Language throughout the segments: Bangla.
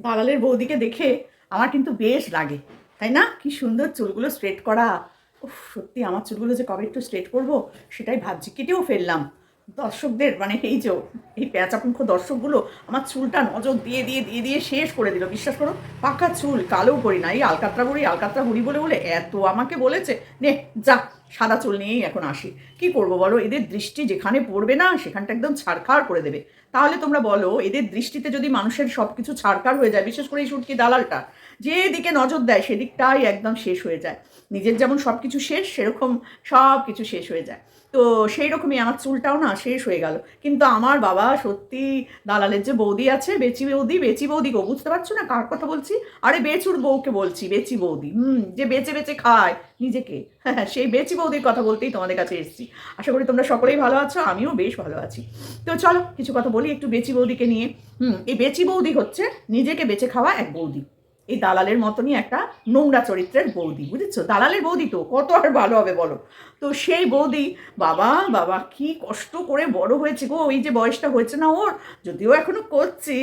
দালালের বৌদিকে দেখে আমার কিন্তু বেশ লাগে, তাই না? কি সুন্দর চুলগুলো স্ট্রেট করা। সত্যি আমার চুলগুলো যে কবে একটু স্ট্রেট করব, সেটাই ভাবছি। কেটেও ফেললাম। দর্শকদের মানে এই যে এই প্যাঁচাপুঙ্খ দর্শকগুলো আমার চুলটা নজর দিয়ে দিয়ে দিয়ে দিয়ে শেষ করে দিল। বিশ্বাস করো পাকা চুল, কালো করি না। এই আলকাত্রা বুড়ি আলকাত্রা বুড়ি বলে বলে এত আমাকে বলেছে, নে, যা, সাদা চুল নিয়েই এখন আসি। কি করব বলো? এদের দৃষ্টি যেখানে পড়বে না, সেখানটা একদম ছাড়খাড় করে দেবে। তাহলে তোমরা বলো, এদের দৃষ্টিতে যদি মানুষের সব কিছু ছাড়খাড় হয়ে যায়, বিশেষ করে এই সুটকি দালালটা যেদিকে নজর দেয়, সেদিকটাই একদম শেষ হয়ে যায়। নিজের যেমন সব কিছু শেষ, সেরকম সব কিছু শেষ হয়ে যায়। তো সেই রকমই আমার চুলটাও না শেষ হয়ে গেল। কিন্তু আমার বাবা সত্যি দালালের যে বৌদি আছে, বেচি বৌদি বেচি বৌদি গো, বুঝতে পারছ না কার কথা বলছি? আরে বেচুর বউকে বলছি, বেচি বৌদি। হুম, যে বেচে বেচে খায় নিজেকে। হ্যাঁ সেই বেচি বৌদির কথা বলতেই তোমাদের কাছে এসেছি। আশা করি তোমরা সকলেই ভালো আছো, আমিও বেশ ভালো আছি। তো চলো, কিছু কথা বলি একটু বেচি বৌদিকে নিয়ে। হুম, এই বেচি বৌদি হচ্ছে নিজেকে বেচে খাওয়া এক বৌদি। এই দালালের মতনই একটা নোংরা চরিত্রের বৌদি, বুঝেছ? দালালের বৌদি তো, কত আর ভালো হবে বলো? তো সেই বৌদি, বাবা বাবা, কি কষ্ট করে বড় হয়েছে গো ওই যে বয়সটা হয়েছে না ওর, যদিও এখনও করছে,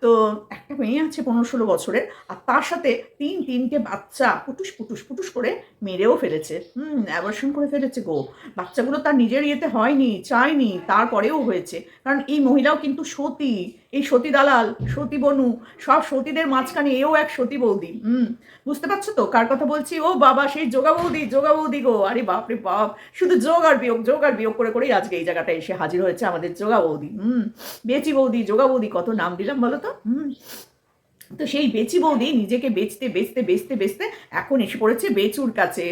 তো একটা মেয়ে আছে পনেরো ষোলো বছরের, আর তার সাথে তিন তিনটে বাচ্চা পুটুস পুটুস পুটুস করে মেরেও ফেলেছে। হুম অ্যাবর্শন করে ফেলেছে গো। বাচ্চাগুলো তার নিজের ইয়েতে হয়নি, চায়নি, তারপরেও হয়েছে। কারণ এই মহিলাও কিন্তু সতী। এই সতী দালাল, সতী বনু, সব সতীদের মাঝখানে এও এক সতী বৌদি। হুম, বুঝতে পারছ তো? কার কথা বলছি? ও বাবা, সেই যোগা বৌদি যোগা বৌদি গো। আরে বাপরে বাপ, শুধু যোগ আর বিয়োগ, যোগ আর বিয়োগ করে করেই আজকে এই জায়গাটা এসে হাজির হয়েছে আমাদের যোগা বৌদি। হুম, বেচি বৌদি, যোগা বৌদি কত নাম দিলাম বলো তো? হুম, তো সেই বেচি বৌদি নিজেকে বেচতে বেচতে বেচতে বেচতে এখন এসে পড়েছে বেচুর কাছে।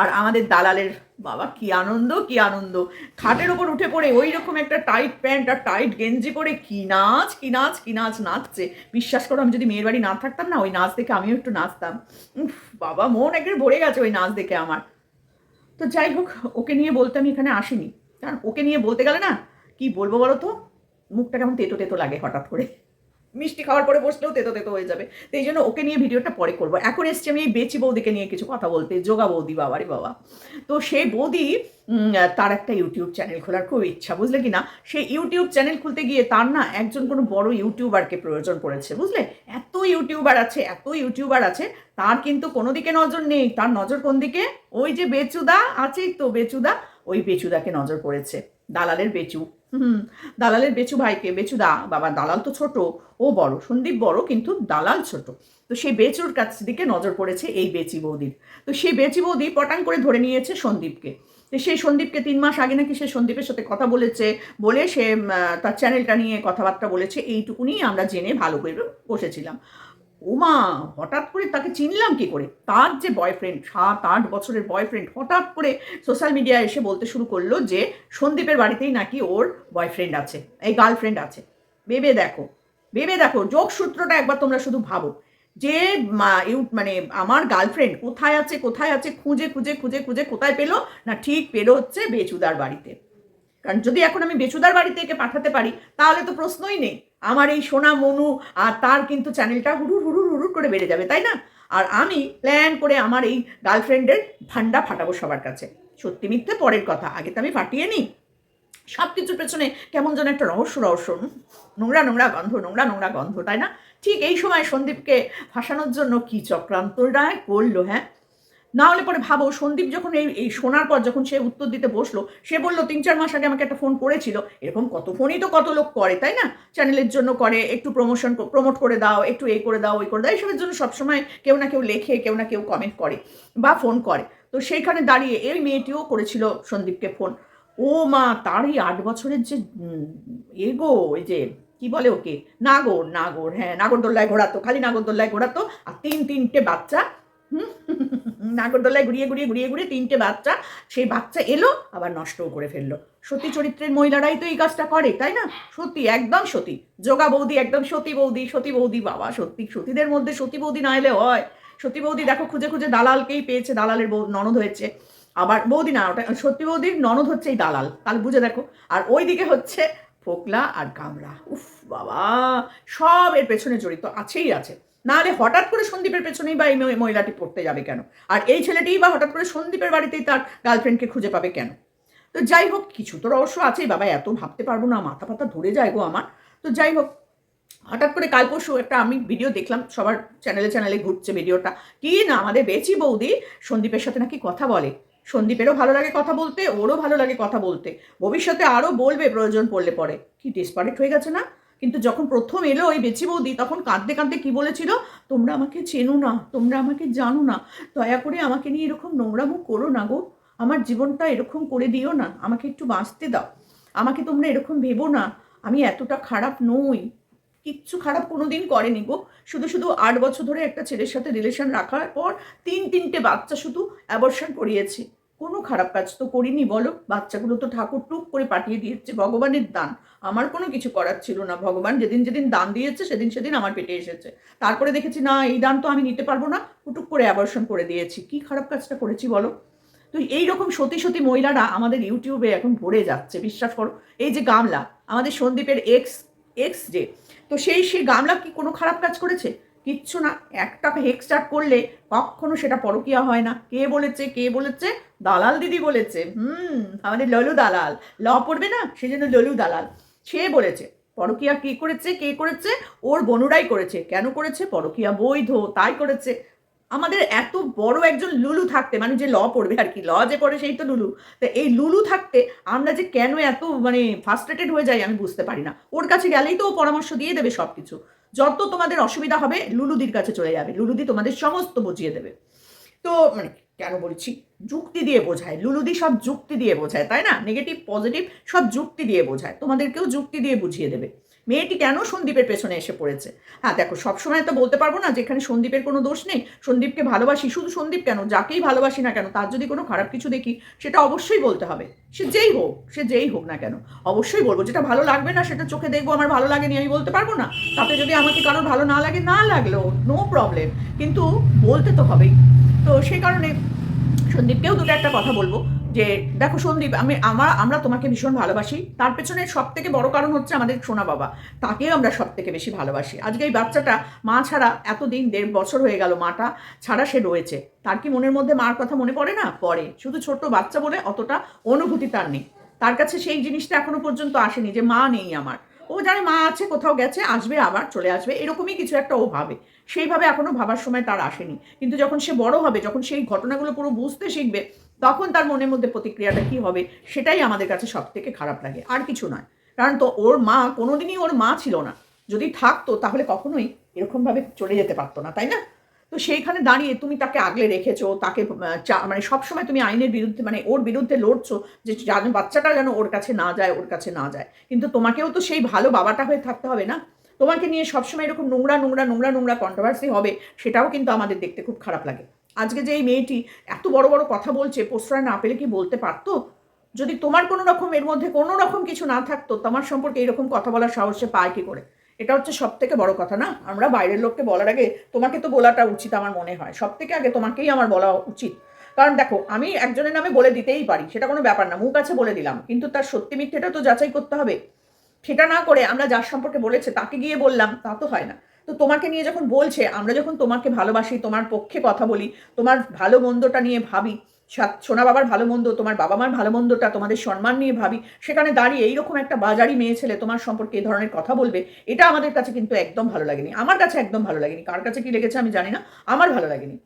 আর আমাদের দালালের বাবা, কি আনন্দ কি আনন্দ। খাটের ওপর উঠে পড়ে ওই রকম একটা টাইট প্যান্ট আর টাইট গেঞ্জি পরে কি নাচ কি নাচ কি নাচ নাচছে। বিশ্বাস করো, আমি যদি মেয়ের বাড়ি না থাকতাম না, ওই নাচ দেখে আমিও একটু নাচতাম। উফ, বাবা, মন একবার ভরে গেছে ওই নাচ দেখে আমার। তো যাই হোক, ওকে নিয়ে বলতে আমি এখানে আসিনি। কারণ ওকে নিয়ে বলতে গেলে না, কি বলব বলো তো? মুখটা কেমন তেতো তেতো লাগে হঠাৎ করে। মিষ্টি খাওয়ার পরে বসলেও তেতো তেতো হয়ে যাবে। তো এই জন্য ওকে নিয়ে ভিডিওটা পরে করব। এখন এসছি আমি এই বেচি বৌদিকে নিয়ে কিছু কথা বলতে। যোগা বৌদি বাবারে বাবা। তো সেই বৌদি তার একটা ইউটিউব চ্যানেল খোলার খুব ইচ্ছা, বুঝলে কি না? সেই ইউটিউব চ্যানেল খুলতে গিয়ে তার না একজন কোনো বড় ইউটিউবারকে প্রয়োজন পড়েছে, বুঝলে? এত ইউটিউবার আছে, এত ইউটিউবার আছে, তার কিন্তু কোনো দিকে নজর নেই। তার নজর কোন দিকে? ওই যে বেচুদা, আছেই তো বেচুদা। ওই বেচুদাকে নজর পড়েছে। দালালের বেচু। হুম, দালালের বেচু ভাইকে বেচু দা, বাবা দালাল তো ছোট, ও বড়, সন্দীপ বড় কিন্তু দালাল ছোট। তো সেই বেচুর কাছ দিকে নজর পড়েছে এই বেচি বৌদির। তো সেই বেচি বৌদি পটাং করে ধরে নিয়েছে সন্দীপকে। সেই সন্দীপকে তিন মাস আগে নাকি সে সন্দীপের সাথে কথা বলেছে, বলে সে তার চ্যানেলটা নিয়ে কথাবার্তা বলেছে এইটুকুনি আমরা জেনে ভালো করে বসেছিলাম। ওমা, হঠাৎ করে তাকে চিনলাম কি করে? তার যে বয়ফ্রেন্ড সাত আট বছরের বয়ফ্রেন্ড হঠাৎ করে সোশ্যাল মিডিয়ায় এসে বলতে শুরু করল যে, সন্দীপের বাড়িতেই নাকি ওর বয়ফ্রেন্ড আছে, এই গার্লফ্রেন্ড আছে। ভেবে দেখো ভেবে দেখো যোগসূত্রটা একবার তোমরা শুধু ভাবো। যে মানে আমার গার্লফ্রেন্ড কোথায় আছে কোথায় আছে, খুঁজে খুঁজে খুঁজে খুঁজে কোথায় পেল? না, ঠিক পেল হচ্ছে বেচুদার বাড়িতে। কারণ যদি এখন আমি বেচুদার বাড়িতে একে পাঠাতে পারি, তাহলে তো প্রশ্নই নেই। আমার এই সোনা মনু আর তার কিন্তু চ্যানেলটা হুড়ুর হুড়ুর হুড়ুর করে বেড়ে যাবে, তাই না? আর আমি প্ল্যান করে আমার এই গার্লফ্রেন্ডের ভান্ডা ফাটাবো সবার কাছে। সত্যি মিথ্যে পরের কথা, আগে তো আমি ফাটিয়ে নিই। সব কিছুর পেছনে কেমন যেন একটা রহস্য রহস্য। নোংরা নোংরা গন্ধ, নোংরা নোংরা গন্ধ, তাই না? ঠিক এই সময় সন্দীপকে ফাঁসানোর জন্য কি চক্রান্তরায় করল হ্যাঁ? না হলে পরে ভাবো, সন্দীপ যখন এই এই শোনার পর যখন সে উত্তর দিতে বসল, সে বলল, তিন চার মাস আগে আমাকে একটা ফোন করেছিল। এরকম কত ফোনই তো কত লোক করে, তাই না? চ্যানেলের জন্য করে, একটু প্রমোশন প্রমোট করে দাও, একটু এই করে দাও, ওই করে দাও এইসবের জন্য সবসময় কেউ না কেউ লেখে, কেউ না কেউ কমেন্ট করে বা ফোন করে। তো সেইখানে দাঁড়িয়ে এই মেয়েটিও করেছিল সন্দীপকে ফোন ও মা তার এই আট বছরের যে এগো ওই যে, কি বলে ওকে? নাগর নাগর হ্যাঁ নাগরদোল্লায় ঘোরাতো, খালি নাগরদোল্লায় ঘোরাতো, আর তিন তিনটে বাচ্চা হুম, নাগরদোল্লায় ঘুরিয়ে ঘুরিয়ে ঘুরিয়ে ঘুরিয়ে তিনটে বাচ্চা সেই বাচ্চা এলো আবার নষ্টও করে ফেলল। সতী চরিত্রের মহিলারাই তো এই কাজটা করে তাই না? সত্যি একদম সতী। যোগা বৌদি একদম সতী বৌদি সতী বৌদি বাবা সত্যি সতীদের মধ্যে সতী বৌদি না এলে হয়। সতী বৌদি দেখো খুঁজে খুঁজে দালালকেই পেয়েছে দালালের বৌ ননদ হয়েছে। আবার বৌদি না ওটা সত্যি বৌদির ননদ হচ্ছে এই দালাল তাহলে বুঝে দেখো। আর ওই দিকে হচ্ছে ফোকলা আর কামরা। উফ বাবা সব এর পেছনে জড়িত আছেই আছে। নাহলে হঠাৎ করে সন্দীপের পেছনেই বা এই মহি- মহিলাটি পড়তে যাবে কেন? আর এই ছেলেটিই বা হঠাৎ করে সন্দীপের বাড়িতেই তার গার্লফ্রেন্ডকে খুঁজে পাবে কেন? তো যাই হোক, কিছু তো রহস্য আছেই, বাবা, এত ভাবতে পারব না, মাথা ফাতা ধরে যায় গো আমার। তো যাই হোক, হঠাৎ করে কাল পরশু একটা আমি ভিডিও দেখলাম, সবার চ্যানেলে চ্যানেলে ঘুরছে ভিডিওটা কি না, আমাদের বেচি বৌদি সন্দীপের সাথে নাকি কথা বলে? সন্দীপেরও ভালো লাগে কথা বলতে, ওরও ভালো লাগে কথা বলতে। ভবিষ্যতে আরও বলবে, প্রয়োজন পড়লে পরে। কি ডিসপারেট হয়ে গেছে না? কিন্তু যখন প্রথম এলো ওই বেচি বৌদি, তখন কাঁদতে কাঁদতে কি বলেছিল? তোমরা আমাকে চেনো না, তোমরা আমাকে জানো না। দয়া করে আমাকে নিয়ে এরকম নোংরামো করো না গো। আমার জীবনটা এরকম করে দিও না। আমাকে একটু বাঁচতে দাও। আমাকে তোমরা এরকম ভেবো না। আমি এতটা খারাপ নই। কিচ্ছু খারাপ কোনো দিন করেনি গো। শুধু শুধু আট বছর ধরে একটা ছেলের সাথে রিলেশন রাখার পর তিন তিনটে বাচ্চা শুধু অ্যাবর্শন করিয়েছি। কোনো খারাপ কাজ তো করিনি, বলো। বাচ্চাগুলো তো ঠাকুর টুক করে পাঠিয়ে দিয়েছে, ভগবানের দান। আমার কোনো কিছু করার ছিল না। ভগবান যেদিন যেদিন দান দিয়েছে, সেদিন সেদিন আমার পেটে এসেছে। তারপরে দেখেছি, না, এই দান তো আমি নিতে পারব না। টুক করে অ্যাবর্শন করে দিয়েছি। কি খারাপ কাজটা করেছি, বলো? তো এই রকম সতী সতী মহিলারা আমাদের ইউটিউবে এখন ভরে যাচ্ছে, বিশ্বাস করো। এই যে গামলা, আমাদের সন্দীপের এক্স এক্স যে, তো সেই সেই গামলা কি কোনো খারাপ কাজ করেছে? কিচ্ছু না। একটা হেক স্টার্ট করলে কখনো সেটা পরকিয়া হয় না। কে বলেছে কে বলেছে? দালাল দিদি বলেছে, হুম আমাদের ললু দালাল। ল পড়বে না সেই জন্য ললু দালাল। সে বলেছে, পরকিয়া কে করেছে কে করেছে? ওর বনুরাই করেছে। কেন করেছে? পরকিয়া বৈধ, তাই করেছে। আমাদের এত বড় একজন লুলু থাকতে মানে যে ল পড়বে আর কি, ল যে পড়ে সেই তো লুলু। তো এই লুলু থাকতে আমরা যে কেন এত মানে ফার্স্ট্রেটেড হয়ে যাই, আমি বুঝতে পারি না। ওর কাছে গেলেই তো ও পরামর্শ দিয়ে দেবে সব কিছু যত তোমাদের অসুবিধা হবে, লুলুদির কাছে চলে যাবে। লুলুদি তোমাদের সমস্ত বুঝিয়ে দেবে। তো মানে কেন বলছি? যুক্তি দিয়ে বোঝায়। লুলুদি সব যুক্তি দিয়ে বোঝায়, তাই না? নেগেটিভ পজিটিভ সব যুক্তি দিয়ে বোঝায়। তোমাদেরকেও যুক্তি দিয়ে বুঝিয়ে দেবে। মেয়েটি কেন সন্দীপের পেছনে এসে পড়েছে? হ্যাঁ দেখো, সবসময় তো বলতে পারব না যে এখানে সন্দীপের কোনো দোষ নেই। সন্দীপকে ভালোবাসি, শুধু সন্দীপ কেন? যাকেই ভালোবাসি না কেন? তার যদি কোনো খারাপ কিছু দেখি, সেটা অবশ্যই বলতে হবে। সে যেই হোক, সে যেই হোক না কেন, অবশ্যই বলব। যেটা ভালো লাগবে না, সেটা চোখে দেখব, আমার ভালো লাগেনি, আমি বলতে পারব না। তাতে যদি আমাকে কারোর ভালো না লাগে, না লাগল নো প্রবলেম কিন্তু বলতে তো হবেই। তো সেই কারণে সন্দীপকেও দুটো একটা কথা বলব যে, দেখো সন্দীপ, আমি, আমার, আমরা তোমাকে ভীষণ ভালোবাসি। তার পেছনে সব থেকে বড় কারণ হচ্ছে আমাদের সোনা বাবা। তাকেও আমরা সব থেকে বেশি ভালোবাসি। আজকে এই বাচ্চাটা মা ছাড়া এতদিন দেড় বছর হয়ে গেল মাটা ছাড়া সে রয়েছে। তার কি মনের মধ্যে মার কথা মনে পড়ে না? পড়ে। শুধু ছোট্ট বাচ্চা বলে অতটা অনুভূতি তার নেই। তার কাছে সেই জিনিসটা এখনও পর্যন্ত আসেনি যে মা নেই আমার। ও জানে মা আছে, কোথাও গেছে, আসবে আবার, চলে আসবে, এরকমই কিছু একটা ও ভাবে। সেইভাবে এখনও ভাবার সময় তার আসেনি। কিন্তু যখন সে বড় হবে, যখন সেই ঘটনাগুলো পুরো বুঝতে শিখবে, তখন তার মনের মধ্যে প্রতিক্রিয়াটা কি হবে, সেটাই আমাদের কাছে সব থেকে খারাপ লাগে। আর কিছু নয়। কারণ তো ওর মা, কোনোদিনই ওর মা ছিল না। যদি থাকতো, তাহলে কখনোই এরকমভাবে চলে যেতে পারতো না, তাই না? তো সেইখানে দাঁড়িয়ে তুমি তাকে আগলে রেখেছো, তাকে মানে সবসময় তুমি আইনের বিরুদ্ধে মানে ওর বিরুদ্ধে লড়ছো যে বাচ্চাটা যেন ওর কাছে না যায়, ওর কাছে না যায়। কিন্তু তোমাকেও তো সেই ভালো বাবাটা হয়ে থাকতে হবে না? তোমাকে নিয়ে সবসময় এরকম নোংরা নোংরা নোংরা নোংরা কন্ট্রোভার্সি হবে, সেটাও কিন্তু আমাদের দেখতে খুব খারাপ লাগে। আজকে যে এই মেয়েটি এত বড় বড় কথা বলছে প্রশ্রয় না পেলে কি বলতে পারতো? যদি তোমার কোনো রকম এর মধ্যে কোনো রকম কিছু না থাকতো, তোমার সম্পর্কে এরকম কথা বলার সাহস সে পায় কি করে? এটা হচ্ছে সব থেকে বড় কথা না? আমরা বাইরের লোককে বলার আগে তোমাকে তো বলাটা উচিত আমার মনে হয়। সব থেকে আগে তোমাকেই আমার বলা উচিত। কারণ দেখো, আমি একজনের নামে বলে দিতেই পারি, সেটা কোনো ব্যাপার না, মুখ আছে বলে দিলাম। কিন্তু তার সত্যি মিথ্যেটা তো যাচাই করতে হবে। সেটা না করে আমরা যার সম্পর্কে বলেছে তাকে গিয়ে বললাম, তা তো হয় না। তো তোমাকে নিয়ে যখন বলছে, আমরা যখন তোমাকে ভালোবাসি, তোমার পক্ষে কথা বলি, তোমার ভালো মন্দটা নিয়ে ভাবি সোনা বাবার ভালো মন্দ, তোমার বাবা মার ভালো মন্দটা, তোমাদের সম্মান নিয়ে ভাবি, সেখানে দাঁড়িয়ে এইরকম একটা বাজারি মেয়ে ছেলে তোমার সম্পর্কে এই ধরনের কথা বলবে, এটা আমাদের কাছে কিন্তু একদম ভালো লাগেনি। আমার কাছে একদম ভালো লাগেনি। কার কাছে কি লেগেছে আমি জানি না। আমার ভালো লাগেনি।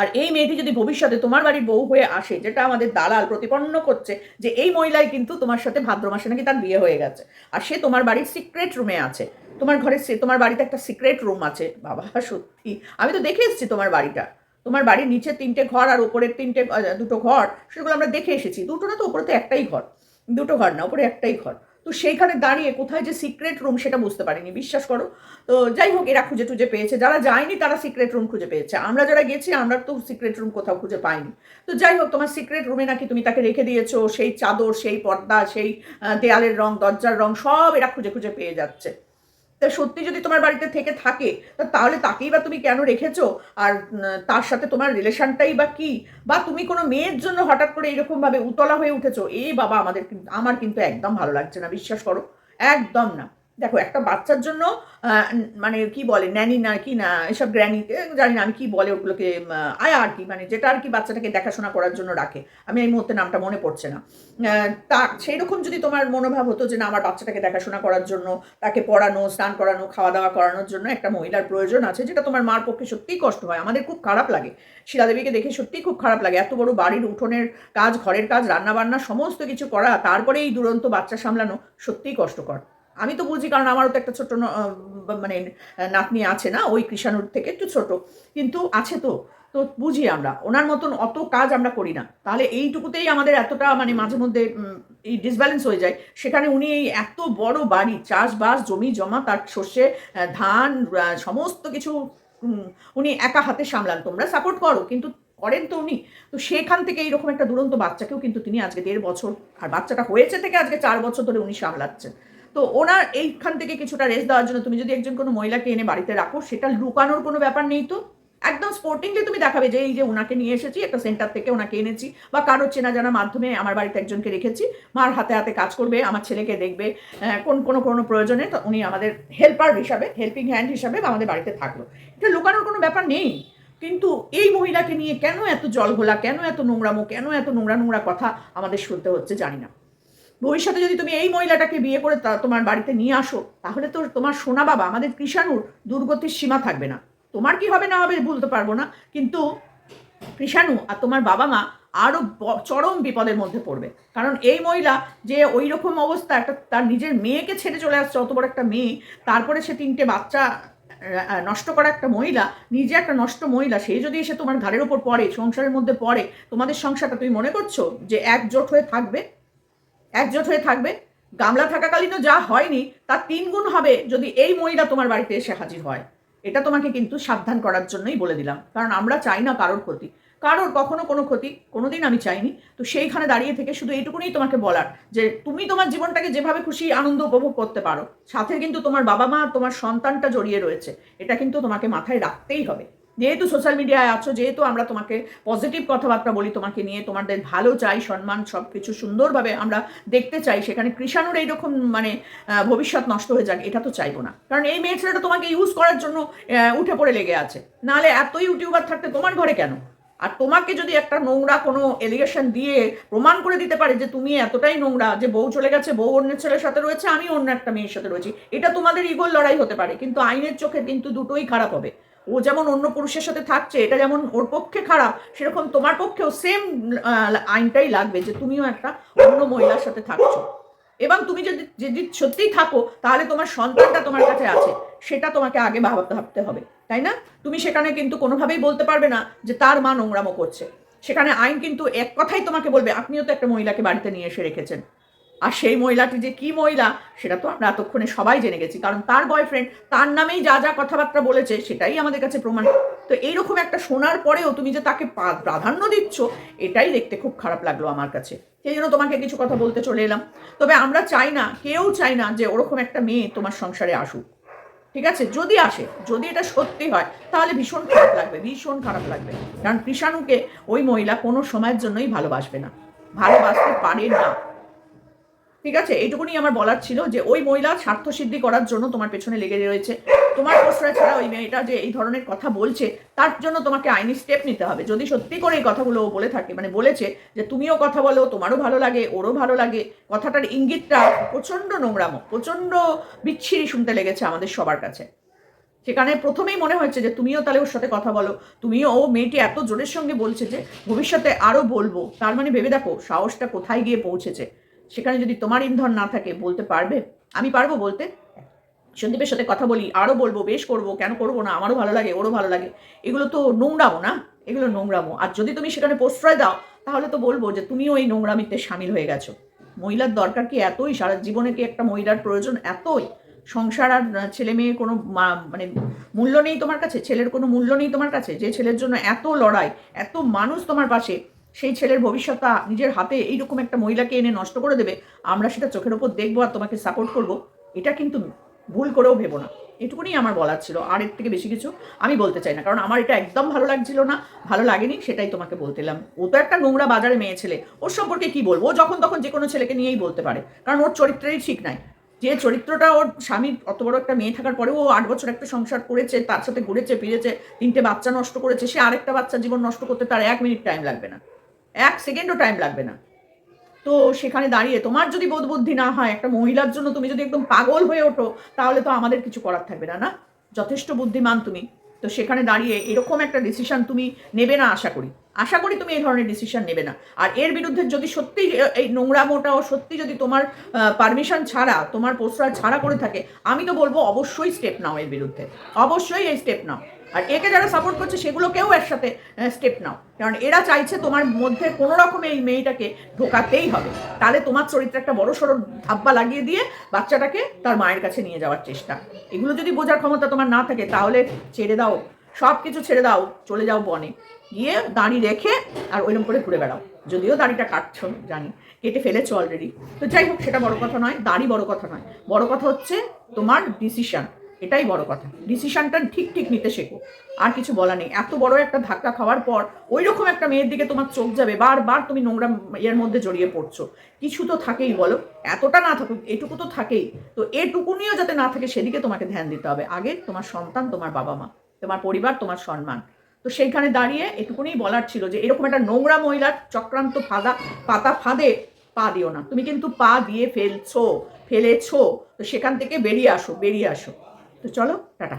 আর এই মেয়েটি যদি ভবিষ্যতে তোমার বাড়ির বউ হয়ে আসে, যেটা আমাদের দালাল প্রতিপন্ন করছে, যে এই মহিলাই কিন্তু তোমার সাথে ভাদ্র মাসে নাকি তার বিয়ে হয়ে গেছে, আর সে তোমার বাড়ির সিক্রেট রুমে আছে। তোমার ঘরে সে, তোমার বাড়িতে একটা সিক্রেট রুম আছে। বাবা, সত্যি। আমি তো দেখে এসেছি তোমার বাড়িটা। তোমার বাড়ির নিচে তিনটে ঘর আর ওপরের তিনটে দুটো ঘর, সেগুলো আমরা দেখে এসেছি। দুটো না তো ওপরে তো একটাই ঘর। দুটো ঘর না, ওপরে একটাই ঘর। তো সেইখানে দাঁড়িয়ে কোথায় যে সিক্রেট রুম সেটা বুঝতে পারিনি, বিশ্বাস করো। তো যাই হোক, এরা খুঁজে টুজে পেয়েছে। যারা যায়নি, তারা সিক্রেট রুম খুঁজে পেয়েছে। আমরা যারা গেছি, আমরা তো সিক্রেট রুম কোথাও খুঁজে পাইনি। তো যাই হোক, তোমার সিক্রেট রুমে নাকি তুমি তাকে রেখে দিয়েছ, সেই চাদর, সেই পর্দা, সেই দেয়ালের রং, দরজার রং, সব এরা খুঁজে খুঁজে পেয়ে যাচ্ছে। তা সত্যি যদি তোমার বাড়িতে থেকে থাকে তাহলে তাকেই বা তুমি কেন রেখেছো? আর তার সাথে তোমার রিলেশনটাই বা কি? বা তুমি কোনো মেয়ের জন্য হঠাৎ করে এরকম ভাবে উতলা হয়ে উঠেছো? এই বাবা, আমাদের আমার কিন্তু একদম ভালো লাগছে না, বিশ্বাস করো। একদম না। দেখো, একটা বাচ্চার জন্য মানে কি বলে ন্যানি না, কি না, এসব গ্র্যানি জানি না আমি কি বলে ওগুলোকে আয়া আর কি মানে যেটা আর কি বাচ্চাটাকে দেখাশোনা করার জন্য রাখে। আমি এই মুহূর্তে নামটা মনে পড়ছে না। তা সেই রকম যদি তোমার মনোভাব হতো যে না, আমার বাচ্চাটাকে দেখাশোনা করার জন্য, তাকে পড়ানো, স্নান করানো খাওয়া দাওয়া করানোর জন্য একটা মহিলার প্রয়োজন আছে, যেটা তোমার মার পক্ষে সত্যিই কষ্ট হয়। আমাদের খুব খারাপ লাগে। শিলাদেবীকে দেখে সত্যিই খুব খারাপ লাগে। এত বড় বাড়ির উঠোনের কাজ, ঘরের কাজ রান্না বান্না সমস্ত কিছু করা তারপরে এই দুরন্ত বাচ্চা সামলানো সত্যিই কষ্টকর। আমি তো বুঝি কারণ আমারও তো একটা ছোট ন- আহ, মানে নাতনি আছে না ওই কৃষাণুর থেকে একটু ছোট। কিন্তু আছে তো তো বুঝি আমরা ওনার মতন অত কাজ আমরা করি না। তাহলে এইটুকুতেই আমাদের এতটা মানে মাঝে মধ্যে এই ডিসব্যালেন্স হয়ে যায়। সেখানে উনি এই এত বড় বাড়ি চাষবাস জমি জমা তার শস্যে ধান সমস্ত কিছু উনি একা হাতে সামলান। তোমরা সাপোর্ট করো কিন্তু করেন তো উনি। তো সেখান থেকে এইরকম একটা দুরন্ত বাচ্চাকেও কিন্তু তিনি আজকে দেড় বছর আর বাচ্চাটা হয়েছে থেকে আজকে চার বছর ধরে উনি সামলাচ্ছেন। তো ওনার এইখান থেকে কিছুটা রেস্ট দেওয়ার জন্য তুমি যদি একজন কোনো মহিলাকে এনে বাড়িতে রাখো, সেটা লুকানোর কোনো ব্যাপার নেই তো। একদম স্পোর্টিংলি তুমি দেখাবে যে এই যে ওনাকে নিয়ে এসেছি, একটা সেন্টার থেকে ওনাকে এনেছি বা কারোর চেনা জানা মাধ্যমে আমার বাড়িতে একজনকে রেখেছি, মার হাতে হাতে কাজ করবে, আমার ছেলেকে দেখবে কোন কোনো কোনো প্রয়োজনে, তো উনি আমাদের হেল্পার হিসাবে হেল্পিং হ্যান্ড হিসাবে আমাদের বাড়িতে থাকল। এটা লুকানোর কোনো ব্যাপার নেই। কিন্তু এই মহিলাকে নিয়ে কেন এত জল ঘোলা কেন এত নোংরামো, কেন এত নোংরা নোংরা কথা আমাদের শুনতে হচ্ছে জানি না। ভবিষ্যতে যদি তুমি এই মহিলাটাকে বিয়ে করে তোমার বাড়িতে নিয়ে আসো, তাহলে তো তোমার সোনা বাবা, আমাদের কৃষাণুর দুর্গতির সীমা থাকবে না। তোমার কি হবে না হবে বলতে পারব না, কিন্তু কৃষাণু আর তোমার বাবা মা আরও চরম বিপদের মধ্যে পড়বে। কারণ এই মহিলা যে ওই রকম অবস্থা, একটা তার নিজের মেয়েকে ছেড়ে চলে আসছে, অত বড় একটা মেয়ে, তারপরে সে তিনটে বাচ্চা নষ্ট করা একটা মহিলা, নিজে একটা নষ্ট মহিলা, সে যদি এসে তোমার ঘাড়ের ওপর পড়ে, সংসারের মধ্যে পড়ে, তোমাদের সংসারটা তুমি মনে করছ যে একজোট হয়ে থাকবে? একজোট হয়ে থাকবে। গামলা থাকাকালীনও যা হয়নি, তার তিন গুণ হবে যদি এই মহিলা তোমার বাড়িতে এসে হাজির হয়। এটা তোমাকে কিন্তু সাবধান করার জন্যই বলে দিলাম। কারণ আমরা চাই না কারোর ক্ষতি। কারোর কখনো কোনো ক্ষতি, কোনোদিন আমি চাইনি। তো সেইখানে দাঁড়িয়ে থেকে শুধু এইটুকুনি তোমাকে বলার যে, তুমি তোমার জীবনটাকে যেভাবে খুশি, আনন্দ উপভোগ করতে পারো। সাথে কিন্তু তোমার বাবা মা, তোমার সন্তানটা জড়িয়ে রয়েছে। এটা কিন্তু তোমাকে মাথায় রাখতেই হবে। যেহেতু সোশ্যাল মিডিয়ায় আছো, যেহেতু আমরা তোমাকে পজিটিভ কথাবার্তা বলি, তোমাকে নিয়ে তোমাদের ভালো চাই, সম্মান সব কিছু সুন্দরভাবে আমরা দেখতে চাই, সেখানে কৃষাণুর এইরকম মানে ভবিষ্যৎ নষ্ট হয়ে যাক, এটা তো চাইব না। কারণ এই মেয়ে ছেলেটা তোমাকে ইউজ করার জন্য উঠে পড়ে লেগে আছে। নাহলে এত ইউটিউবার থাকতে তোমার ঘরে কেন? আর তোমাকে যদি একটা নোংরা কোনো এলিগেশন দিয়ে প্রমাণ করে দিতে পারে যে তুমি এতটাই নোংরা, যে বউ চলে গেছে, বউ অন্য ছেলের সাথে রয়েছে আমি অন্য একটা মেয়ের সাথে রয়েছি, এটা তোমাদের ইগোর লড়াই হতে পারে। কিন্তু আইনের চোখে কিন্তু দুটোই খারাপ হবে। ও যেমন অন্য পুরুষের সাথে থাকছে, এটা যেমন ওর পক্ষে খারাপ, সেরকম তোমার পক্ষেও সেম আইনটাই লাগবে যে তুমিও একটা অন্য মহিলার সাথে থাকছো। এবং তুমি যদি যদি সত্যিই থাকো, তাহলে তোমার সন্তানটা তোমার কাছে আছে, সেটা তোমাকে আগে ভাবতে ভাবতে হবে, তাই না? তুমি সেখানে কিন্তু কোনোভাবেই বলতে পারবে না যে তার মা নোংরামো করছে। সেখানে আইন কিন্তু এক কথাই তোমাকে বলবে, আপনিও তো একটা মহিলাকে বাড়িতে নিয়ে এসে রেখেছেন। আর সেই মহিলাটি যে কি মহিলা, সেটা তো আমরা এতক্ষণে সবাই জেনে গেছি। কারণ তার বয়ফ্রেন্ড তার নামেই যা যা কথাবার্তা বলেছে, সেটাই আমাদের কাছে প্রমাণ। তো এইরকম একটা শোনার পরেও তুমি যে তাকে প্রাধান্য দিচ্ছ, এটাই দেখতে খুব খারাপ লাগল আমার কাছে। সেই জন্য তোমাকে কিছু কথা বলতে চলে এলাম। তবে আমরা চাই না, কেউ চাই না যে ওরকম একটা মেয়ে তোমার সংসারে আসুক। ঠিক আছে? যদি আসে, যদি এটা সত্যি হয়, তাহলে ভীষণ খারাপ লাগবে, ভীষণ খারাপ লাগবে। কারণ কৃষাণুকে ওই মহিলা কোনো সময়ের জন্যই ভালোবাসবে না। ভালোবাসতে পারে না। ঠিক আছে? এইটুকুনি আমার বলার ছিল যে ওই মহিলা স্বার্থ সিদ্ধি করার জন্য তোমার পেছনে লেগে রয়েছে। তোমার প্রশ্রয় ছাড়া ওই মেয়েটা যে এই ধরনের কথা বলছে, তার জন্য তোমাকে আইনি স্টেপ নিতে হবে। যদি সত্যি করে এই কথাগুলো ও বলে থাকে মানে বলেছে যে তুমিও কথা বলো, তোমারও ভালো লাগে, ওরও ভালো লাগে, কথাটার ইঙ্গিতটা প্রচণ্ড নোংরামো, প্রচণ্ড বিচ্ছিরি শুনতে লেগেছে আমাদের সবার কাছে। সেখানে প্রথমেই মনে হচ্ছে যে তুমিও তাহলে ওর সাথে কথা বলো, তুমিও ও মেয়েটি এত জোরের সঙ্গে বলছে যে ভবিষ্যতে আরও বলব। তার মানে ভেবে দেখো, সাহসটা কোথায় গিয়ে পৌঁছেছে? সেখানে যদি তোমার ইন্ধন না থাকে, বলতে পারবে? আমি পারব বলতে? সন্দীপের সাথে কথা বলি আরও বলব, বেশ করব, কেন করব না, আমারও ভালো লাগে, ওরও ভালো লাগে। এগুলো তো নোংরামো না? এগুলো নোংরামো। আর যদি তুমি সেখানে প্রশ্রয় দাও, তাহলে তো বলব যে তুমিও এই নোংরামিতে সামিল হয়ে গেছো। মহিলার দরকার কি এতই? সারা জীবনে কি একটা মহিলার প্রয়োজন এতই? সংসার আর ছেলে মেয়ে কোনো মানে মূল্য নেই তোমার কাছে? ছেলের কোনো মূল্য নেই তোমার কাছে? যে ছেলের জন্য এত লড়াই, এত মানুষ তোমার পাশে সেই ছেলের ভবিষ্যৎটা নিজের হাতে এইরকম একটা মহিলাকে এনে নষ্ট করে দেবে, আমরা সেটা চোখের ওপর দেখব আর তোমাকে সাপোর্ট করব, এটা কিন্তু ভুল করেও ভেবো না। এটুকুনি আমার বলার ছিল। আর এর থেকে বেশি কিছু আমি বলতে চাই না, কারণ আমার এটা একদম ভালো লাগছিল না, ভালো লাগেনি, সেটাই তোমাকে বলতেলাম ও তো একটা নোংরা বাজারে মেয়ে ছেলে, ওর সম্পর্কে কি বলব? ও যখন তখন যে কোনো ছেলেকে নিয়েই বলতে পারে, কারণ ওর চরিত্রেরই ঠিক নাই। যে চরিত্রটা ওর স্বামীর অত বড় একটা মেয়ে থাকার পরেও ও আট বছর একটা সংসার করেছে, তার সাথে ঘুরেছে, ফিরেছে, তিনটে বাচ্চা নষ্ট করেছে, সে আরেকটা বাচ্চা জীবন নষ্ট করতে তার এক মিনিট টাইম লাগবে না। এক সেকেন্ডও টাইম লাগবে না। তো সেখানে দাঁড়িয়ে তোমার যদি বোধ বুদ্ধি না হয়, একটা মহিলার জন্য তুমি যদি একদম পাগল হয়ে ওঠো, তাহলে তো আমাদের কিছু করার থাকবে না না? যথেষ্ট বুদ্ধিমান তুমি। তো সেখানে দাঁড়িয়ে এরকম একটা ডিসিশন তুমি নেবে না, আশা করি। আশা করি তুমি এই ধরনের ডিসিশন নেবে না। আর এর বিরুদ্ধে যদি সত্যি এই নোংরামোটাও সত্যি যদি তোমার পারমিশন ছাড়া, তোমার প্রশ্রয় ছাড়া করে থাকে, আমি তো বলব অবশ্যই স্টেপ নাও এর বিরুদ্ধে। অবশ্যই এই স্টেপ নাও। আর একে যারা সাপোর্ট করছে, সেগুলোকেও একসাথে স্টেপ নাও। কারণ এরা চাইছে তোমার মধ্যে কোনো রকম এই মেয়েটাকে ঢোকাতেই হবে। তাহলে তোমার চরিত্রে একটা বড় সড়ো ধাব্বা লাগিয়ে দিয়ে বাচ্চাটাকে তার মায়ের কাছে নিয়ে যাওয়ার চেষ্টা। এগুলো যদি বোঝার ক্ষমতা তোমার না থাকে, তাহলে ছেড়ে দাও। সব কিছু ছেড়ে দাও। চলে যাও বনে। গিয়ে দাড়ি রেখে আর ওইরকম করে ঘুরে বেড়াও। যদিও দাড়িটা কাটছো, জানি। কেটে ফেলেছো অলরেডি তো যাই হোক, সেটা বড় কথা নয়, দাড়ি বড় কথা নয়। বড় কথা হচ্ছে তোমার ডিসিশন এটাই বড় কথা। ডিসিশনটা ঠিক ঠিক নিতে শেখো। আর কিছু বলা নেই। এত বড় একটা ধাক্কা খাওয়ার পর ওই রকম একটা মেয়ের দিকে তোমার চোখ যাবে। বারবার তুমি নোংরা ইয়ের মধ্যে জড়িয়ে পড়ছো। কিছু তো থাকেই বলো। এতটা না থাকুক, এটুকু তো থাকেই। তো এটুকুনিও যাতে না থাকে, সেদিকে তোমাকে ধ্যান দিতে হবে। আগে তোমার সন্তান, তোমার বাবা মা তোমার পরিবার, তোমার সম্মান। তো সেইখানে দাঁড়িয়ে এটুকুনি বলার ছিল যে এরকম একটা নোংরা মহিলার চক্রান্ত ফাঁদা, পাতা ফাঁদে পা দিও না। তুমি কিন্তু পা দিয়ে ফেলছো, ফেলেছো। তো সেখান থেকে বেরিয়ে আসো বেরিয়ে আসো। তো চলো, টাটা।